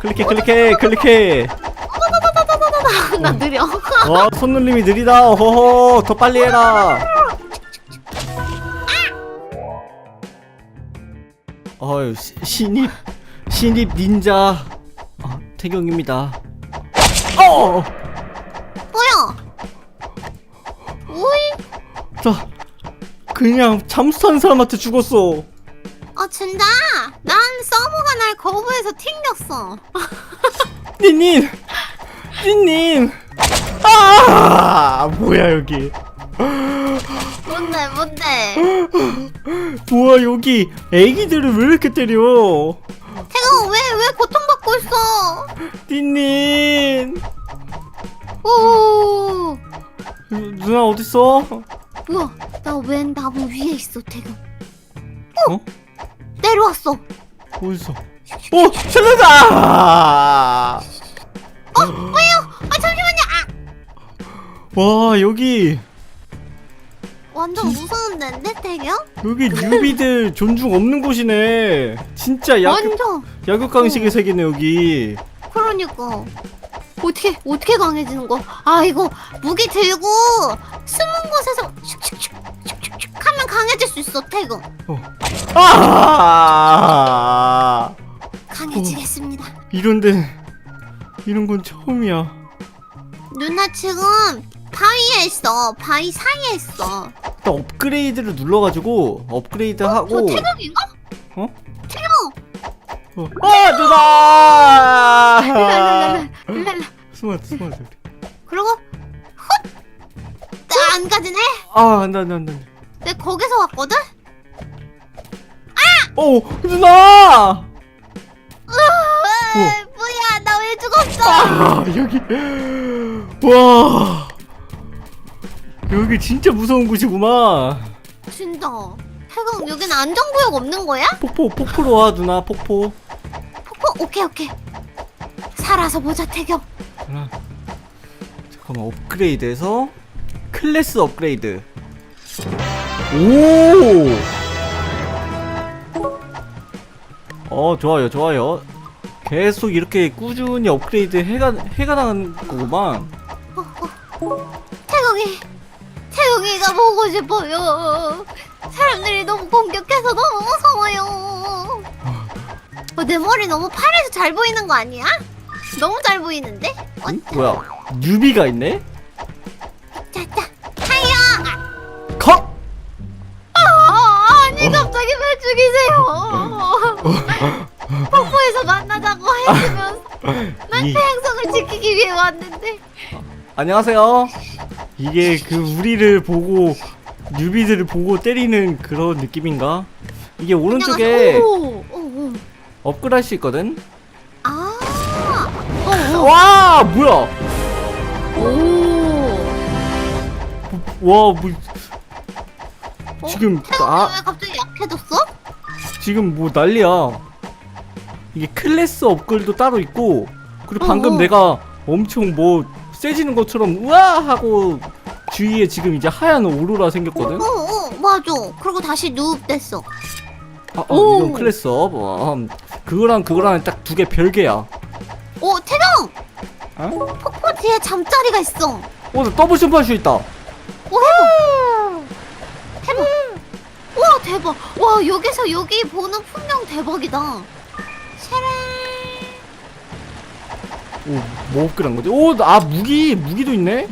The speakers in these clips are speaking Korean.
클릭해 클릭해 클릭해 나 느려. 와 손놀림이 느리다 호호 더 빨리 해라 어휴 시- 신입 신입 닌자 아, 태경입니다 어! 뭐야? 오이? 나 그냥 잠수타는 사람한테 죽었어 아 진짜? 난 서버가 날 거부해서 튕겼어. 니님 니님 아 뭐야 여기 뭔데 뭔데? 뭐야 여기 애기들을 왜 이렇게 때려 태경 왜왜 고통받고 있어? 니님 오 누- 누나 어딨어? 뭐야? 나웬 나무 위에 있어 태경. 어? 내려왔어. 어딨어? 오! 살려다! 어 왜요? 아 잠시만요. 아 와 여기 완전 무서운 데인데 태경? 여기 뉴비들 존중 없는 곳이네 진짜 야교, 완전 야격강식의 세계네 여기 그러니까 어떻게 어떻게 강해지는 거? 아 이거 무기 들고 숨은 곳에서 슉슉슉 강해질 수 있어 태경. 아 강해지겠습니다. 이런데 이런 건 처음이야 누나 지금 바위에 있어. 바위 사이에 있어. 일단 업그레이드를 눌러가지고 업그레이드 저 하고 태경인가? 어? 태경. 어. 아 누나 랄랄랄랄랄랄. 숨어 숨어 그리고 훗. 나안 가지네. 아 안돼 안돼 안돼 내 거기서 왔거든. 오 누나 으아, 뭐야 나 왜 죽었어? 아 여기 와 여기 진짜 무서운 곳이구만 진짜. 태경 여기는 안전구역 없는 거야? 폭포 폭포로 와 누나 폭포 폭포 오케이 오케이. 살아서 보자 태경. 누나 잠깐만 업그레이드해서 클래스 업그레이드 오! 어 좋아요 좋아요 계속 이렇게 꾸준히 업그레이드 해가 해가 나가는 거구만 태경이 태경이가 보고 싶어요. 사람들이 너무 공격해서 너무 무서워요. 어, 내 머리 너무 파래서 잘 보이는 거 아니야? 너무 잘 보이는데? 어, 응? 뭐야 뉴비가 있네 자기 왜 죽이세요? 폭포에서 만나자고 했으면서 난 이- 태양성을 지키기 위해 왔는데. 안녕하세요. 이게 그 우리를 보고 뉴비들을 보고 때리는 그런 느낌인가? 이게 오른쪽에 안녕하세요. 오, 오, 오. 업글 할수 있거든. 아. 어, 와 뭐야? 오. 오. 와뭐 어? 지금 태국이 아 왜 갑자기 약해졌어? 지금 뭐 난리야. 이게 클래스 업글도 따로 있고 그리고 방금 어, 어. 내가 엄청 뭐 세지는 것처럼 우와 하고 주위에 지금 이제 하얀 오로라 생겼거든. 어, 어, 맞아. 그리고 다시 누웁 됐어. 아, 아 오. 이건 클래스 업. 어, 음, 그거랑 그거랑 딱 두 개 별개야. 오, 태경! 어? 폭포 뒤에 잠자리가 있어. 어, 나 더블 수 있다. 오. 해봐. 대박. 와, 여기서 여기 보는 풍경 대박이다. 오, 뭐 업그레이드 한 거지? 오, 아 무기 무기도 있네.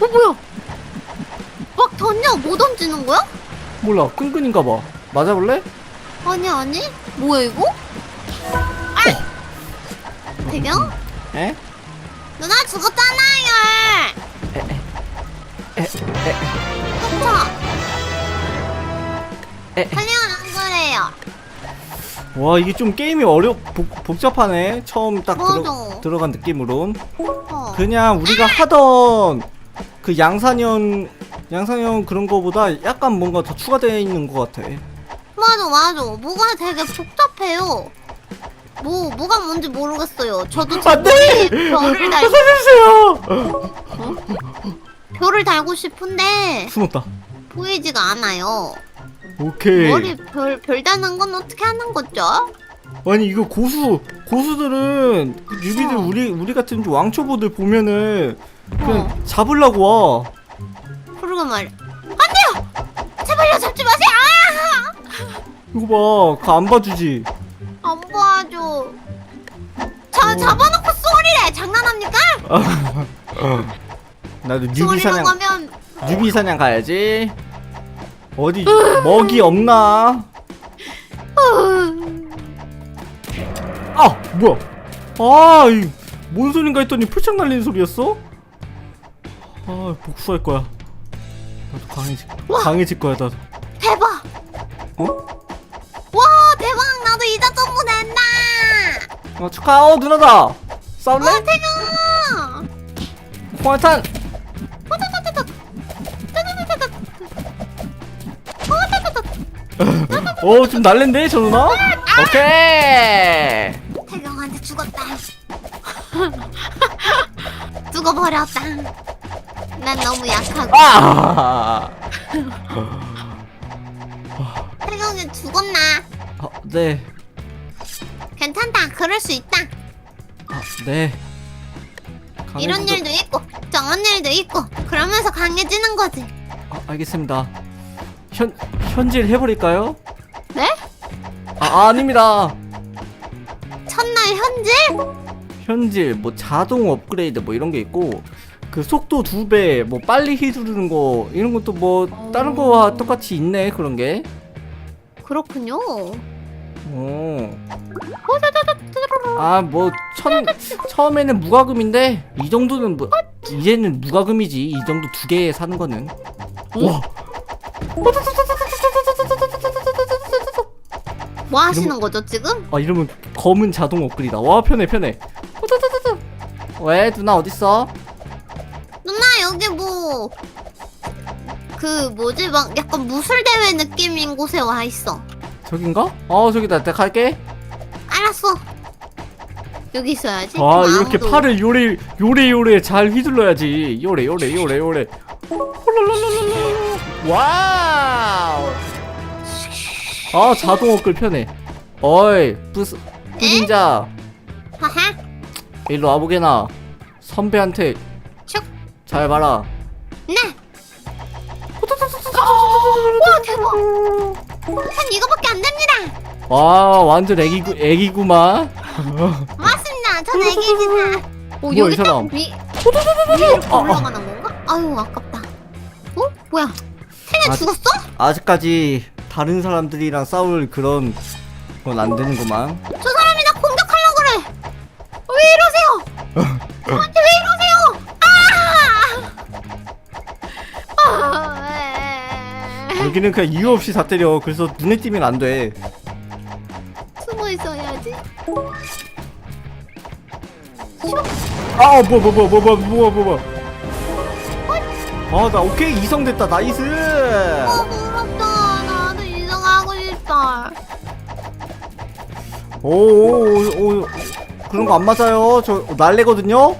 어, 뭐야? 막 던져, 뭐 던지는 거야? 몰라, 끈끈인가 봐. 맞아볼래? 아니, 아니. 뭐야, 이거? 아! 태경? 에? 누나 죽었잖아요. 에, 에, 그쵸? 에. 그냥 안 그래요. 와, 이게 좀 게임이 어려 복, 복잡하네. 처음 딱 들어, 맞아. 들어간 느낌으론. 어. 그냥 우리가 하던 그 양산형 양산형 그런 거보다 약간 뭔가 더 추가되어 있는 것 같아. 맞아 맞아 뭐가 되게 복잡해요 뭐 뭐가 뭔지 모르겠어요 저도 제 안돼! 별을 달 살려주세요. 별을 달고 싶은데 숨었다. 보이지가 않아요 오케이. 머리 별 별 다는 건 어떻게 하는 거죠? 아니 이거 고수 고수들은 그 뉴비들 어. 우리 우리 같은 좀 왕초보들 보면은 그냥 어. 잡으려고 와. 그러고 말이야 안 돼요 제발요 잡지 마세요 이거 봐, 그 안 봐주지. 아! 안 봐줘 저 어. 잡아놓고 쏘리래 장난합니까? 나도 뉴비 쏘리라고 사냥 하면 뉴비 사냥 가야지. 어디 먹이 없나? 아 뭐야? 아이뭔 소린가 했더니 풀창 날리는 소리였어? 아 복수할 거야. 나도 강해질 와. 강해질 거야 나도. 대박 어? 와 대박 나도 이자 점프 낸다 어 축하 어 누나다. 싸울래? 어 태경아 홍화탄. 어좀 날랜데 저 누나? 오케이. 태경한테 죽었다 죽어버렸다 난 너무 약하고 아. 태경이 죽었나 아, 네. 괜찮다 그럴 수 있다 아, 네. 이런 강해지도- 일도 있고 저런 일도 있고 그러면서 강해지는 거지 아, 알겠습니다. 현 현질 해버릴까요? 네? 아 아닙니다. 첫날 현질? 현질 뭐 자동 업그레이드 뭐 이런 게 있고 그 속도 두 배 뭐 빨리 휘두르는 거 이런 것도 뭐 다른 거와 똑같이 있네 그런 게. 그렇군요 어. 아뭐 처음에는 무과금인데 이 정도는 뭐 이제는 무과금이지 이 정도 두 개 사는 거는. 와. 뭐 하시는 거죠 지금? 아 이러면 검은 자동 업글이다. 와 편해 편해. 왜 누나 어딨어? 누나 여기 뭐 그 뭐지 막 약간 무술 대회 느낌인 곳에 와 있어 저긴가? 어 저기다 내가 갈게. 알았어 여기 있어야지 아 그럼 이렇게 아무도- 팔을 요래 요래 요래 잘 휘둘러야지. 요래 요래 요래 요래. 홀랄랄랄랄라. 와우. 아 자동 업글 편해. 어이 뿌스 뿌린자 하하 일로 와보게나. 선배한테 슉잘 봐라. 네와 대박 한 이거밖에 안 됩니다 와 완전 애기구 애기구만. 맞습니다 전 애기지사 오 뭐야, 이 여기 사람. 딱 위, 위로 아, 아. 올라가는 건가? 아유 아깝다 어? 뭐야 아, 죽었어? 아직까지 다른 사람들이랑 싸울 그런 건 안 되는구만. 저 사람이 나 공격하려고 그래 왜 이러세요 저한테 왜 이러세요 아! 아 에. 여기는 그냥 이유 없이 다 때려. 그래서 눈에 띄면 안 돼. 숨어 있어야지 아, 뭐, 뭐, 뭐, 뭐, 뭐, 뭐, 뭐, 뭐. 아, 나 오케이 이성 됐다. 나이스. 오, 오, 오, 그런 거 안 맞아요. 저 날래거든요.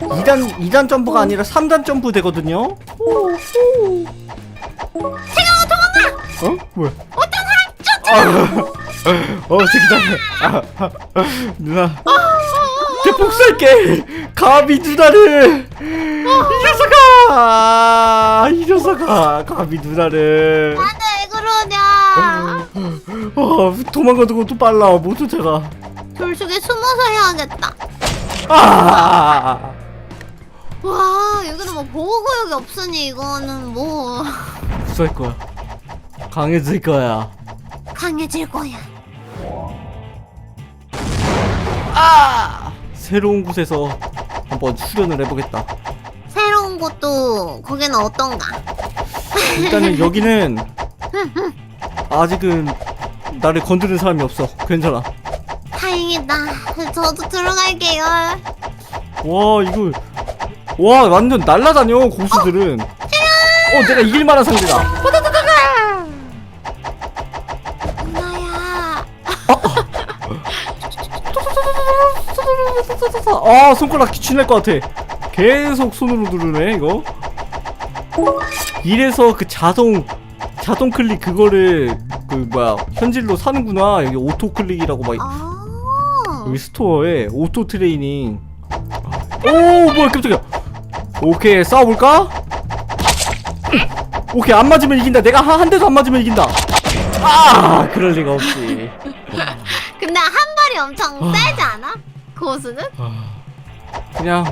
2단 2단 점프가 아니라 3단 점프 되거든요. 태경아 도망가 어? 뭐야? 어떤 사람 쫓아? 어, 저기 다. 아, 아, 누나. 대폭 살게. 가비 누나를. 이 녀석아. 아, 이 녀석아. 가비 누나를. 안돼 왜 그러냐 어, 도망가는 것도 빨라. 못 쫓아가. 돌 속에 숨어서 해야겠다 아. 와 여기는 뭐 보호구역이 없으니 이거는 뭐 무서울 거야. 강해질 거야. 강해질 거야 아! 새로운 곳에서 한번 수련을 해보겠다. 새로운 곳도 거기는 어떤가 일단은 여기는 아직은 나를 건드는 사람이 없어. 괜찮아. 다행이다 저도 들어갈게요 와 이거 와 완전 날라다녀 고수들은. 어 내가 이길 만한 상대다. 누나야 아 손가락 기침날 것 같아. 계속 손으로 누르네 이거. 이래서 그 자동 자동 클릭 그거를 그 뭐야 현질로 사는구나. 여기 오토 클릭이라고 막 아. 여기 스토어에 오토 트레이닝. 오 뭐야 깜짝이야. 오케이 싸워볼까? 오케이 안 맞으면 이긴다. 내가 한, 한 대도 안 맞으면 이긴다. 아 그럴 리가 없지. 근데 한 발이 엄청 세지 않아? 고수는? 그냥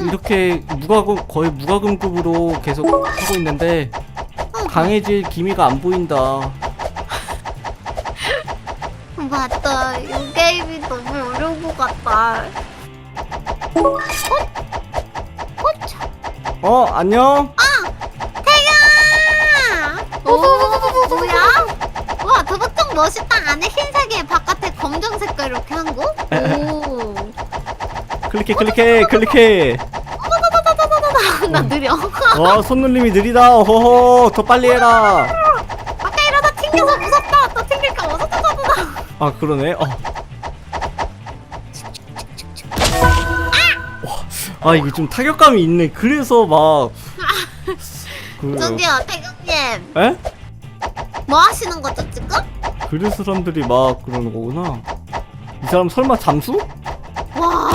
이렇게 무과금 거의 무과금급으로 계속 하고 있는데 강해질 기미가 안 보인다. 같다. 어? 어? 참. 어 안녕 태경아! 오, 뭐야? 와, 도박장 멋있다. 안에 흰색에 바깥에 검정 색깔 이렇게 한 거? 오. 클릭해 클릭해 클릭해 나 느려. 어 손놀림이 느리다 어허허 더 빨리 해라 아까 이러다 튕겨서 무섭다. 또 튕길까 무섭다. 아 그러네 어. 아 이게 좀 타격감이 있네 그래서 막 그, 저기요, 태경님. 에? 뭐 하시는 거죠, 지금? 그래서 사람들이 막 그러는 거구나 이 사람 설마 잠수? 와,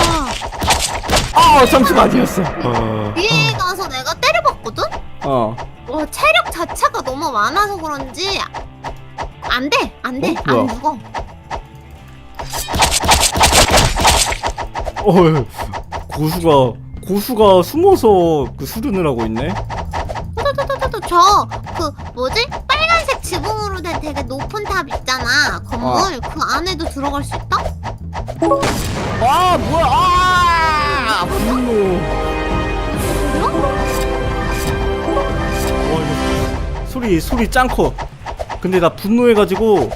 아 잠수가 아니었어 어, 위에 가서 내가 때려봤거든? 어. 와, 체력 자체가 너무 많아서 그런지 안 돼, 안 돼, 어? 뭐야? 안 죽어. 어 고수가 고수가 숨어서 그 수련을 하고 있네 또또또또또 저그 뭐지? 빨간색 지붕으로 된 되게 높은 탑 있잖아. 건물 그 안에도 들어갈 수 있다? 아 뭐야 아 분노? 와, 이거 소리 소리 짱커 근데 나 분노해가지고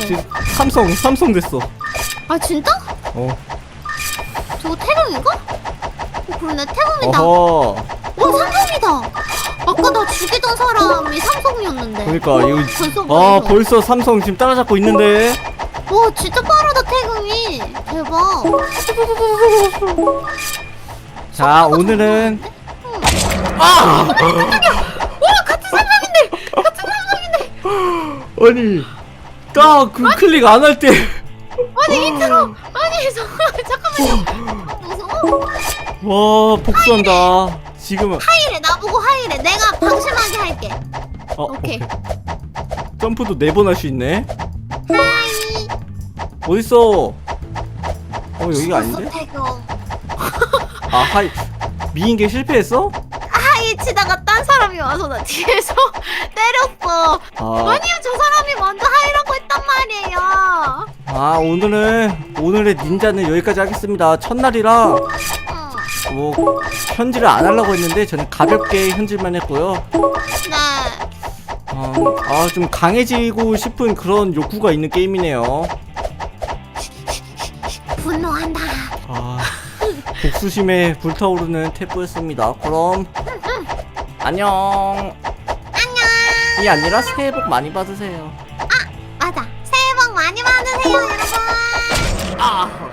지금 삼성 삼성 됐어 아 진짜? 어 저거 태릉인가? 어, 그러네 태릉이다. 어허 와 삼성이다. 아까 나 죽이던 사람이 삼성이었는데. 그러니까 이거 벌써 아 벌써. 벌써 삼성 지금 따라잡고 있는데 와 진짜 빠르다 태경이. 대박. 자 오늘은 와 같은 삼성인데 같은 삼성인데. 아니 딱 그 클릭 안 할 때 아니 인트로 아니 잠깐 잠깐만요. 와 복수한다 지금은 하이래 나보고 하이래. 내가 방심하게 할게. 어, 오케이. 점프도 네 번 할 수 있네 하이. 어딨어 어 여기가 아닌데 태경. 아 하이 미인계 실패했어 하이 치다가 딴 사람이 와서 나 뒤에서 때렸어. 아, 아니요 저 사람이 먼저 하이라고 했단 말이에요. 아 오늘은 오늘의 닌자는 여기까지 하겠습니다 첫날이라 응. 뭐 현질을 안 하려고 했는데 저는 가볍게 현질만 했고요 네. 아좀 강해지고 싶은 그런 욕구가 있는 게임이네요 분노한다. 아 복수심에 불타오르는 태프였습니다 그럼 안녕 안녕. 이 아니라 새해 복 많이 받으세요 맞아. 새해 복 많이 받으세요, 여러분. 아